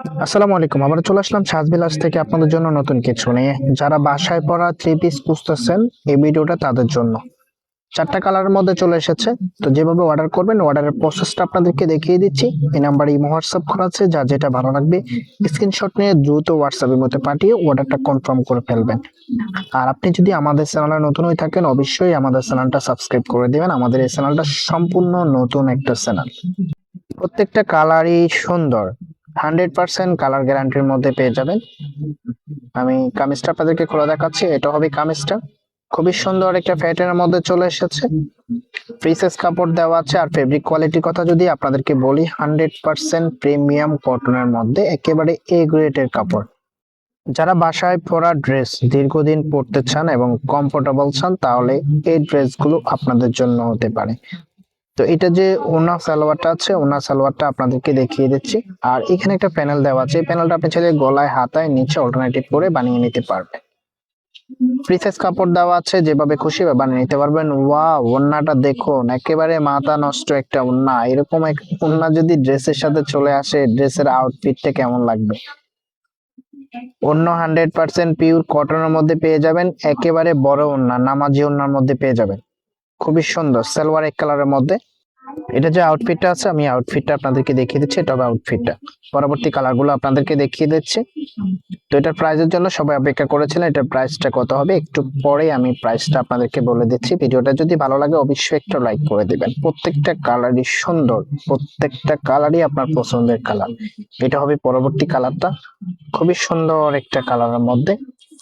আসসালামু আলাইকুম। আবার চলে আসলাম সাজবিলাস থেকে আপনাদের জন্য নতুন কিছু নিয়ে। যারা বাসায় পড়া থ্রি পিস খুঁজতেছেন, এই ভিডিওটা তাদের জন্য। চারটা কালারের মধ্যে চলে এসেছে। তো যেভাবে অর্ডার করবেন অর্ডারের প্রসেসটা আপনাদেরকে দেখিয়ে দিচ্ছি। এই নাম্বারে ইমো, হোয়াটসঅ্যাপ করা আছে যা যেটা ভালো লাগবে স্ক্রিনশট নিয়ে দ্রুত হোয়াটসঅ্যাপের মধ্যে পাঠিয়ে অর্ডারটা কনফার্ম করে ফেলবেন। আর আপনি যদি আমাদের চ্যানেলে নতুন হয়ে থাকেন, অবশ্যই আমাদের চ্যানেলটা সাবস্ক্রাইব করে দিবেন। আমাদের এই চ্যানেলটা সম্পূর্ণ নতুন একটা চ্যানেল প্রত্যেকটা কালারই সুন্দর। হান্ড্রেড পার্সেন্ট কালার গ্যারান্টির মধ্যে পেয়ে যাবেন। আমি কামিজটা আপনাদেরকে খোলা দেখাচ্ছি। এটা হবে কামিজটা। খুবই সুন্দর একটা প্যাটার্নের মধ্যে চলে এসেছে। ফ্রিসেস কাপড় দেওয়া আছে আর ফেব্রিক কোয়ালিটির কথা যদি আপনাদেরকে বলি, হান্ড্রেড পার্সেন্ট প্রিমিয়াম কটনের মধ্যে একেবারে এ গ্রেডের কাপড়। যারা বাসায় পরা ড্রেস দীর্ঘদিন পরতে চান এবং কমফোর্টেবল চান, তাহলে এই ড্রেসগুলো আপনাদের জন্য হতে পারে। তো এটা যে ওনা সালোয়ারটা আছে, ওনা সালোয়ারটা আপনাদেরকে দেখিয়ে দিচ্ছি। আর এখানে একটা প্যানেল দেওয়া আছে। এই প্যানেলটা আপনি চাইলে গলায়, হাতায়, নিচে অল্টারনেটিভ করে বানিয়ে নিতে পারবেন। সাইজ কাপড় দেওয়া আছে, যেভাবে খুশি বানিয়ে নিতে পারবেন। ওয়া ওন্নাটা দেখুন, একেবারে মাথা নষ্ট একটা ওন্না। এরকম এক ওন্না যদি ড্রেসের সাথে চলে আসে, ড্রেসের আউটফিটটা কেমন লাগবে? অন্য হান্ড্রেড পার্সেন্ট পিওর কটনের মধ্যে পেয়ে যাবেন। একেবারে বড় ওন্না, নামাজি ওন্নার মধ্যে পেয়ে যাবেন। খুবই সুন্দর, সালোয়ার এক কালারের মধ্যে। এটা যে আউটফিটটা আছে, আমি আউটফিটটা আপনাদেরকে দেখিয়ে দিচ্ছি, এটা হবে আউটফিটটা পরবর্তী কালারগুলো আপনাদেরকে দেখিয়ে দিচ্ছি। তো এটার প্রাইসের জন্য সবাই অপেক্ষা করেছিলেন, এটার প্রাইসটা কত হবে, একটু পরে আমি প্রাইসটা আপনাদেরকে বলে দিচ্ছি। ভিডিওটা যদি ভালো লাগে, অবশ্যই একটা লাইক করে দিবেন। প্রত্যেকটা কালারই সুন্দর, প্রত্যেকটা কালারই আপনার পছন্দের কালার এটা হবে পরবর্তী কালারটা খুবই সুন্দর একটা কালারের মধ্যে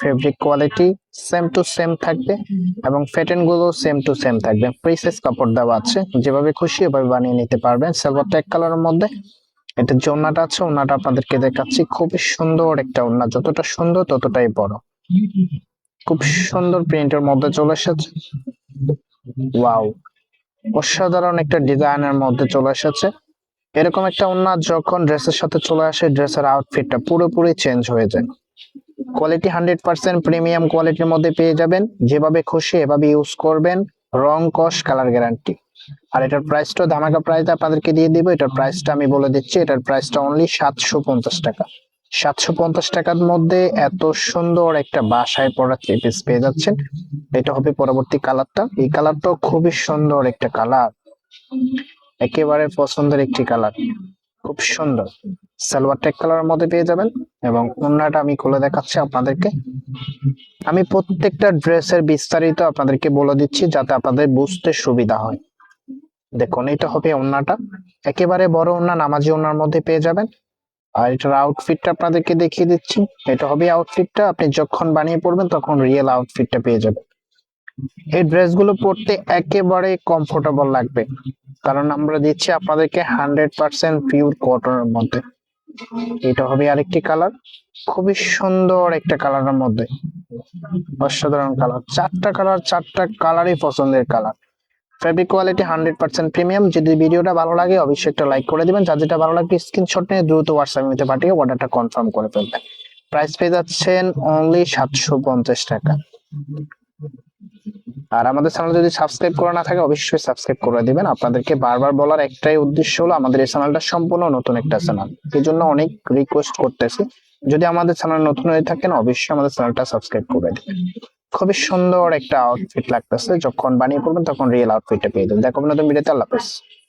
fabric quality same to same থাকবে এবংগুলো সেম টু সেম থাকবে। প্রিসেস কাপড় দেওয়া আছে, যেভাবে খুশি এভাবে বানিয়ে নিতে পারবেন। সিলভারটা এক কালারের মধ্যে এটা যে ওন্নাটা আছে ওনাটা আপনাদেরকে দেখাচ্ছি। খুবই সুন্দর একটা ওনা যতটা সুন্দর ততটাই বড়। খুব সুন্দর প্রিন্টের মধ্যে চলে এসেছে। ওয়াও অসাধারণ একটা ডিজাইনের মধ্যে চলে এসেছে। এরকম একটা ওন্না যখন ড্রেসের সাথে চলে আসে ড্রেসের আউটফিটটা পুরোপুরি চেঞ্জ হয়ে যায়। কোয়ালিটি হান্ড্রেড পার্সেন্ট প্রিমিয়াম কোয়ালিটির মধ্যে পেয়ে যাবেন। যেভাবে খুশি এভাবে ইউজ করবেন। রং, কস কালার গ্যারান্টি আর এটার প্রাইসটা ধামাকা প্রাইস আপনাদেরকে দিয়ে দিব। এটার প্রাইসটা আমি বলে দিচ্ছি, এটার প্রাইসটা অনলি সাতশো পঞ্চাশ টাকা। সাতশো পঞ্চাশ টাকার মধ্যে এত সুন্দর একটা বাসায় পড়া থ্রি পিস পেয়ে যাচ্ছেন। এটা হবে পরবর্তী কালারটা এই কালারটাও খুবই সুন্দর একটা কালার একেবারে পছন্দের একটি কালার খুব সুন্দর। সালোয়ার টেক কালারের মধ্যে পেয়ে যাবেন এবং অন্যটা আমি খুলে দেখাচ্ছি আপনাদেরকে। আমি প্রত্যেকটা ড্রেসের বিস্তারিত আপনাদেরকে বলে দিচ্ছি যাতে আপনাদের বুঝতে সুবিধা হয়। দেখুন, এটা হবে ওন্নাটা একেবারে বড় ওন্না নামাজি ওন্নার মধ্যে পেয়ে যাবেন। আর এটার আউটফিটটা আপনাদেরকে দেখিয়ে দিচ্ছি। এটা হবে আউটফিটটা আপনি যখন বানিয়ে পড়বেন তখন রিয়েল আউটফিটটা পেয়ে যাবেন। এই ড্রেসগুলো পরতে একেবারে কমফোর্টেবল লাগবে। কারণ আমরা দিচ্ছি আপনাদেরকে হান্ড্রেড পার্সেন্ট পিওর কটনের মধ্যে। এটা হবে আরেকটি কালার খুবই সুন্দর একটা কালারের মধ্যে। অসাধারণ কালার চারটা কালার চারটা কালারই পছন্দের colour fabric quality hundred percent premium যদি ভিডিওটা ভালো লাগে, অবশ্যই একটা লাইক করে দিবেন। যার যেটা ভালো লাগবে স্ক্রিনশট নিয়ে দ্রুত হোয়াটসঅ্যাপ পাঠিয়ে অর্ডারটা কনফার্ম করে ফেলবেন। প্রাইস পেয়ে যাচ্ছেন অনলি সাতশো পঞ্চাশ টাকা। আর আমাদের চ্যানেল যদি সাবস্ক্রাইব করা না থাকে, অবশ্যই সাবস্ক্রাইব করে দিবেন। আপনাদেরকে বারবার বলার একটাই উদ্দেশ্য হলো আমাদের এই চ্যানেলটা সম্পূর্ণ নতুন একটা চ্যানেল এই জন্য অনেক রিকোয়েস্ট করতেছি। যদি আমাদের চ্যানেল নতুন হয়ে থাকেন, অবশ্যই আমাদের চ্যানেলটা সাবস্ক্রাইব করে দিবেন। খুবই সুন্দর একটা আউটফিট লাগতেছে। যখন বানিয়ে পড়বেন, তখন রিয়েল আউটফিটটা পেয়ে যাবেন। দেখো নতুন ভিডিওতে আল্লাহ হাফেজ।